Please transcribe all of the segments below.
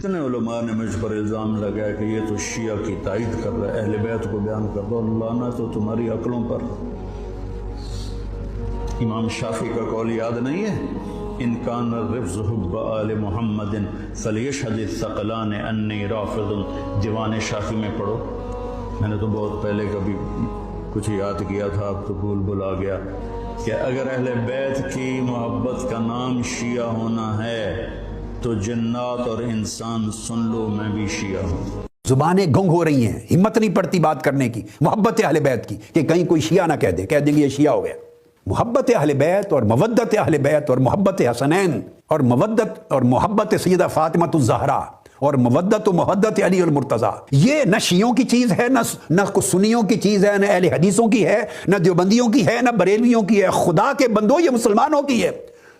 اتنے علماء نے مجھ پر الزام لگایا کہ یہ تو شیعہ کی تائید کر رہا ہے، اہل بیت کو بیان کر دو اللہ تو تمہاری عقلوں پر۔ امام شافی کا قول یاد نہیں ہے؟ ان کان الرفض حب آل محمد فلیشہد الثقلان انی رافض۔ دیوان شافی میں پڑھو۔ میں نے تو بہت پہلے کبھی کچھ یاد کیا تھا، اب تو بھول بھلا گیا کہ اگر اہل بیت کی محبت کا نام شیعہ ہونا ہے تو جنات اور انسان سن لو، میں بھی شیعہ ہوں۔ زبانیں گنگ ہو رہی ہیں، ہمت نہیں پڑتی بات کرنے کی، محبت اہل بیت کی، کہ کہیں کوئی شیعہ نہ کہہ دے، کہہ دیں گے یہ شیعہ ہو گیا۔ محبت اہل بیت اور مودت اہل بیت اور محبت حسنین اور مودت اور محبت سیدہ فاطمۃ الزہرا اور مودت و محدت علی المرتضیٰ۔ یہ نہ شیعوں کی چیز ہے، نہ نہ سنیوں کی چیز ہے، نہ اہل حدیثوں کی ہے، نہ دیوبندیوں کی ہے، نہ بریلویوں کی ہے۔ خدا کے بندوں یہ مسلمانوں کی ہے۔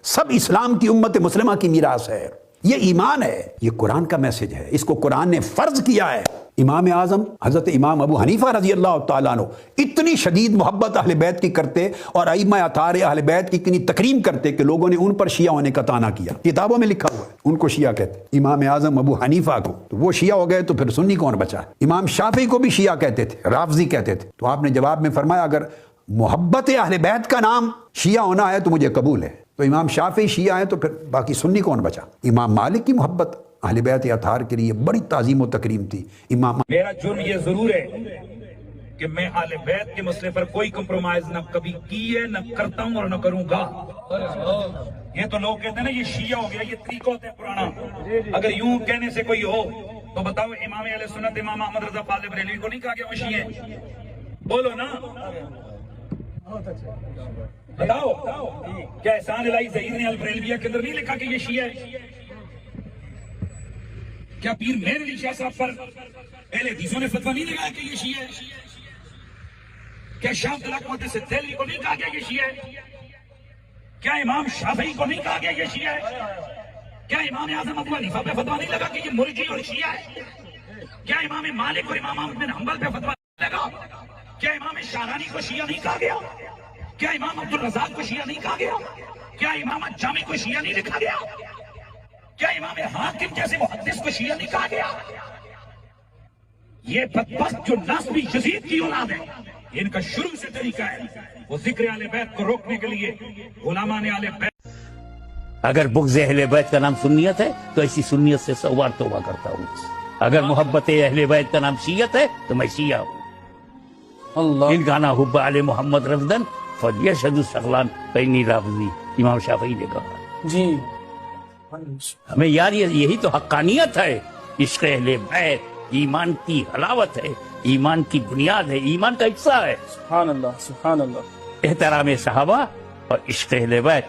سب اسلام کی امت مسلمہ کی میراث ہے۔ یہ ایمان ہے، یہ قرآن کا میسج ہے۔ اس کو قرآن نے فرض کیا ہے۔ امام اعظم، حضرت امام ابو حنیفہ رضی اللہ تعالیٰ عنہ، اتنی شدید محبت اہل بیت کی کرتے اور ائمہ اطار اہل بیت کی اتنی تکریم کرتے کہ لوگوں نے ان پر شیعہ ہونے کا تانا کیا۔ کتابوں میں لکھا ہوا ہے، ان کو شیعہ کہتے امام اعظم ابو حنیفہ کو، تو وہ شیعہ ہو گئے تو پھر سنی کون بچا؟ امام شافی کو بھی شیعہ کہتے تھے، رافضی کہتے تھے۔ تو آپ نے جواب میں فرمایا، اگر محبت اہل بیت کا نام شیعہ ہونا ہے تو مجھے قبول ہے۔ تو امام شافی شیعہ ہیں تو پھر باقی سنی کون بچا؟ امام مالک کی محبت اہل بیت اطہار کے لیے بڑی تعظیم و تکریم تھی۔ امام میرا جرم یہ ضرور ہے کہ میں آل بیت کے مسئلے پر کوئی کمپرومائز نہ کبھی کی ہے، نہ کرتا ہوں اور نہ کروں گا۔ یہ تو لوگ کہتے ہیں نا، یہ شیعہ ہو گیا، یہ طریقہ ہوتا ہے پرانا۔ اگر یوں کہنے سے کوئی ہو، تو بتاؤ امام علیہ سنت امام احمد رضا پال بریلوی کو نہیں کہا کہ وہ شیعہ بولو نا۔ اچھا بتاؤ۔ کیا احسان الہی ظہیر نے البریلویہ کے اندر نہیں لکھا کہ یہ شیعہ ہے؟ کیا پیر مہر علی شاہ صاحب پر اہل حدیثوں نے فتویٰ نہیں لگایا کہ یہ شیعہ ہے؟ کیا شاہ طلاق مدد سے تیلی کو نہیں کہا گیا یہ شیعہ ہے؟ کیا امام شافعی کو نہیں کہا گیا یہ شیعہ ہے؟ کیا امام اعظم ابو حنیفہ پہ فتویٰ نہیں لگا کہ یہ مرجی اور شیعہ ہے؟ کیا امام مالک اور امام احمد بن حنبل پہ فتویٰ نہیں لگا؟ کیا امام شاہرانی کو شیعہ نہیں کہا گیا؟ کیا امام عبد الرزاق کو شیعہ نہیں کہا گیا؟ کیا امام جامع کو شیعہ نہیں لکھا گیا؟ کیا امام حاکم جیسے محدث کو شیعہ نہیں کہا گیا؟ یہ بدبخت جو نسبی یزید کی اولاد ہے ان کا شروع سے طریقہ ہے وہ ذکر آل بیت کو روکنے کے لیے غلامان آل بیت اگر بغض اہل بیت کا نام سنیت ہے تو ایسی سنیت سے سوار توبہ کرتا ہوں۔ اگر محبت اہل بیت کا نام شیعت ہے تو میں شیعہ ہوں۔ ان گانا حب علی محمد رفدن السغلان پینی رافضی امام شافعی نے کہا جی۔ ہمیں یار یہ- یہی تو حقانیت ہے۔ عشق اہل بیت ایمان کی حلاوت ہے۔ ایمان کی بنیاد ہے ایمان کا حصہ ہے۔ سبحان اللہ سبحان اللہ۔ احترام صحابہ اور عشق اہل بیت۔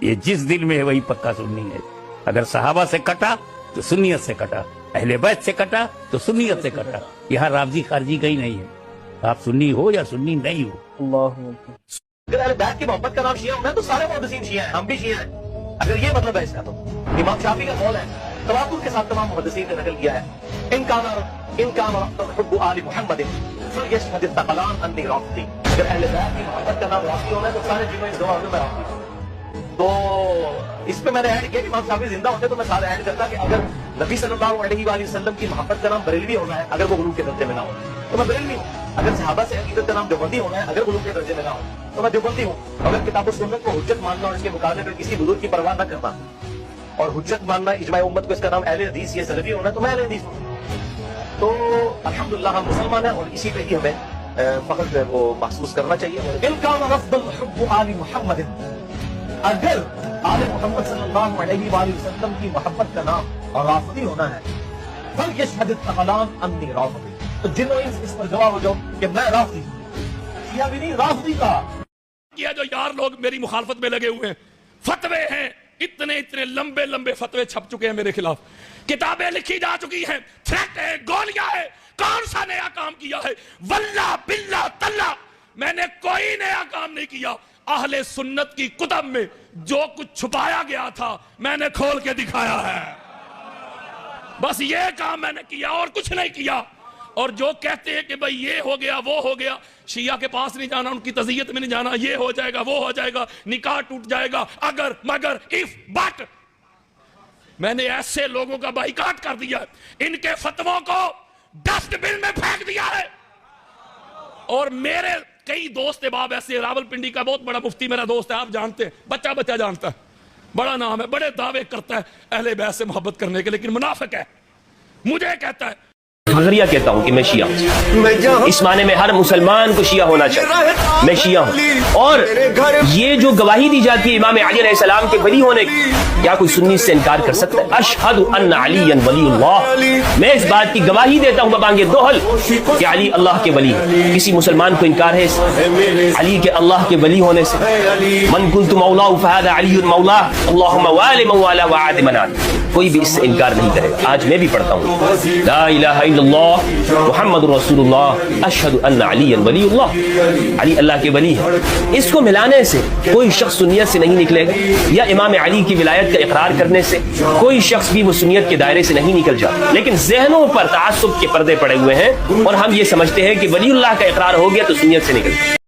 یہ جس دل میں ہے وہی پکا سنی ہے۔ اگر صحابہ سے کٹا تو سنیت سے کٹا۔ اہل بیت سے کٹا تو سنیت سے کٹا۔ یہاں رافضی خارجی کہیں نہیں ہے۔ آپ سنی ہو یا سنی نہیں ہو اللہ اکبر۔ اگر اہل بیت کی محبت کا نام شیعہ ہونا ہے تو سارے محدثین شیعہ ہیں، ہم بھی شیعہ ہیں۔ اگر یہ مطلب ہے اس کا تو۔ امام شافی کا قول ہے، تواتر کے ساتھ تمام محدثین نے نقل کیا ہے۔ ان کان ان کان حب آل محمد فلیشهد الثقلان انی رافضی اگر اہل بیت کی محبت کا نام رافضی ہونا ہے تو سارے جنوں اس دعا میں رافضی تو اس پہ میں نے ایڈ کیا کہ امام شافی زندہ ہوتے تو میں سارا ایڈ کرتا کہ اگر نبی صلی اللہ علیہ وآلہ وسلم کی محبت کا نام بریلوی ہونا ہے، اگر وہ غلو کے درجے میں نہ ہو۔ تو میں بریلوی ہوں۔ اگر صحابہ سے عقیدت کا نام دیوبندی ہونا ہے، اگر غلو کے درجے میں نہ ہو۔ تو میں دیوبندی ہوں۔ اگر کتاب و سنت کو حجت ماننا اور اس کے مقابلے میں کسی بزرگ کی پرواہ نہ کرنا۔ اور حجت ماننا اجماع امت کو اس کا نام اہل حدیث یا سلفی ہونا ہے، تو میں اہل حدیث ہوں۔ تو الحمدللہ ہم مسلمان ہیں اور اسی پہ ہی ہمیں فخر جو ہے وہ محسوس کرنا چاہیے۔ کا الحب آل محمد۔ اگر آل محمد صلی اللہ علیہ وآلہ وسلم کی محبت کا نام اور رافضی ہونا ہے، بل یشہد الثقلان انی رافضی تو جنوں اس اس پر جواب ہو جاؤ کہ میں رافضی ہوں۔ شیعہ بھی نہیں رافضی کا۔ کیا جو یار لوگ میری مخالفت میں لگے ہوئے ہیں، فتوے ہیں، اتنے اتنے لمبے لمبے فتوے چھپ چکے ہیں میرے خلاف۔ کتابیں لکھی جا چکی ہیں، تھریٹ ہے، گولیاں ہے کون سا نیا کام کیا ہے؟ واللہ باللہ تلہ۔ میں نے کوئی نیا کام نہیں کیا۔ اہل سنت کی کتب میں جو کچھ چھپایا گیا تھا، میں نے کھول کے دکھایا ہے۔ بس یہ کام میں نے کیا اور کچھ نہیں کیا۔ اور جو کہتے ہیں کہ بھئی یہ ہو گیا، وہ ہو گیا۔ شیعہ کے پاس نہیں جانا، ان کی تزیت میں نہیں جانا، یہ ہو جائے گا، وہ ہو جائے گا، نکاح ٹوٹ جائے گا۔ اگر، مگر، if but میں نے ایسے لوگوں کا بائیکاٹ کر دیا۔ ہے ان کے فتووں کو ڈسٹ بن میں پھینک دیا ہے۔ اور میرے کئی دوست باب ایسے راول پنڈی کا بہت بڑا مفتی میرا دوست ہے، آپ جانتے ہیں، بچہ بچہ جانتا ہے۔ بڑا نام ہے، بڑے دعوے کرتا ہے اہل بیت سے محبت کرنے کے لیکن منافق ہے۔ مجھے کہتا ہے نظریہ کہتا ہوں کہ میں شیعہ ہوں۔ اس معنی میں ہر مسلمان کو شیعہ ہونا چاہیے۔ میں شیعہ ہوں۔ اور یہ جو گواہی دی جاتی ہے امام علی علیہ السلام کے ولی ہونے کی کیا کوئی سنی سے انکار کر سکتا ہے؟ اشہد ان علی ولی اللہ۔ میں اس بات کی گواہی دیتا ہوں ببانگ دوحل کہ علی اللہ کے ولی ہے۔ کسی مسلمان کو انکار ہے علی کے اللہ کے ولی ہونے سے؟ من کنت مولا فہد علی مولا اللہم وال مولا وعاد منال کوئی بھی اس سے انکار نہیں کرے آج میں بھی پڑھتا ہوں۔ لا الہ الا اللہ محمد رسول اللہ اشہد ان علی ولی اللہ علی اللہ کے ولی ہے اس کو ملانے سے کوئی شخص سنیت سے نہیں نکلے گا یا امام علی کی ولایت کا اقرار کرنے سے کوئی شخص بھی وہ سنیت کے دائرے سے نہیں نکل جاتا لیکن ذہنوں پر تعصب کے پردے پڑے ہوئے ہیں اور ہم یہ سمجھتے ہیں کہ ولی اللہ کا اقرار ہو گیا تو سنیت سے نکل